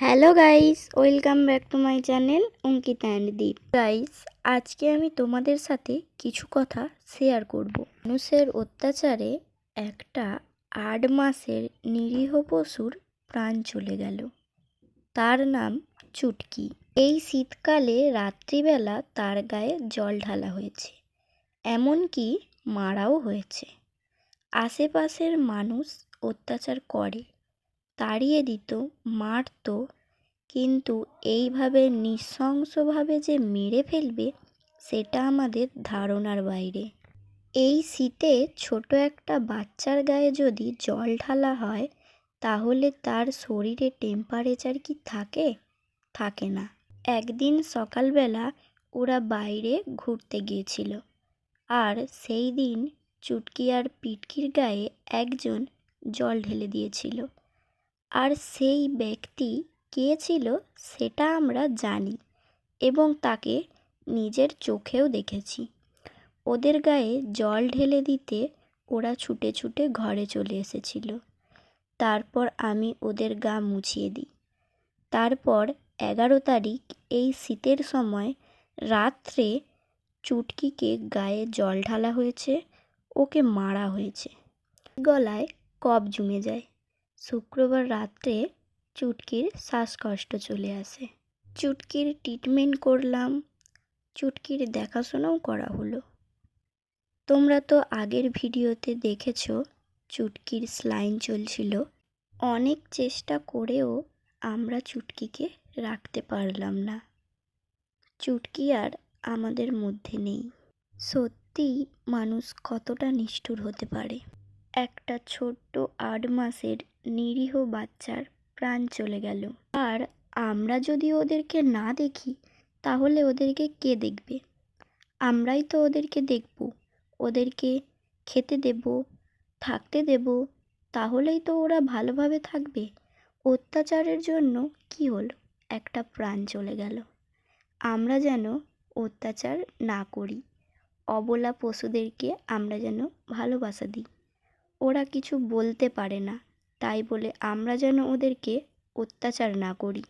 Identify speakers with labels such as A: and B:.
A: Hello guys, welcome back to my channel Ankita and Deep. Guys, আজকে আমি তোমাদের সাথে কিছু কথা শেয়ার করব। মানুষের অত্যাচারে একটা আট মাসের নিরীহ পশুর প্রাণ চলে গেল। তার নাম চুটকি। এই শীতকালে রাত্রিবেলা তার গায়ে জল ঢালা হয়েছে, এমনকি মারাও হয়েছে। আশেপাশের মানুষ অত্যাচার করে। তাড়িয়ে দিত, মারতো। কিন্তু এইভাবে নৃশংসভাবে যে মেরে ফেলবে, সেটা আমাদের ধারণার বাইরে। এই শীতে ছোট একটা বাচ্চার গায়ে যদি জল ঢালা হয়, তাহলে তার শরীরে টেম্পারেচার কি থাকে? থাকে না। একদিন সকালবেলা ওরা বাইরে ঘুরতে গিয়েছিল। আর সেই দিন চুটকি আর পিটকির গায়ে একজন জল ঢেলে দিয়েছিল। আর সেই ব্যক্তি কে ছিল সেটা আমরা জানি এবং তাকে নিজের চোখেও দেখেছি। ওদের গায়ে জল ঢেলে দিতে ওরা ছুটে ছুটে ঘরে চলে এসেছিল। তারপর আমি ওদের গা মুছিয়ে দিই। তারপর এগারো তারিখ এই শীতের সময় রাত্রে চুটকিকে গায়ে জল ঢালা হয়েছে, ওকে মারা হয়েছে। গলায় কফ জমে যায়। শুক্রবার রাত্রে চুটকির শ্বাসকষ্ট চলে আসে। চুটকির ট্রিটমেন্ট করলাম, চুটকির দেখাশোনাও করা হলো। তোমরা তো আগের ভিডিওতে দেখেছ, চুটকির স্লাইন চলছিল। অনেক চেষ্টা করেও আমরা চুটকিকে রাখতে পারলাম না। চুটকি আর আমাদের মধ্যে নেই। সত্যিই মানুষ কতটা নিষ্ঠুর হতে পারে। একটা ছোট্ট আট মাসের নিরীহ বাচ্চার প্রাণ চলে গেল। আর আমরা যদি ওদেরকে না দেখি, তাহলে ওদেরকে কে দেখবে? আমরাই তো ওদেরকে দেখব। ওদেরকে খেতে দেব, থাকতে দেব, তাহলেই তো ওরা ভালোভাবে থাকবে। অত্যাচারের জন্য কি হলো? একটা প্রাণ চলে গেল। আমরা যেন অত্যাচার না করি। অবলা পশুদেরকে আমরা যেন ভালোবাসা দিই। ওরা কিছু বলতে পারে না। তাই বলে আমরা যেন ওদেরকে অত্যাচার না করি।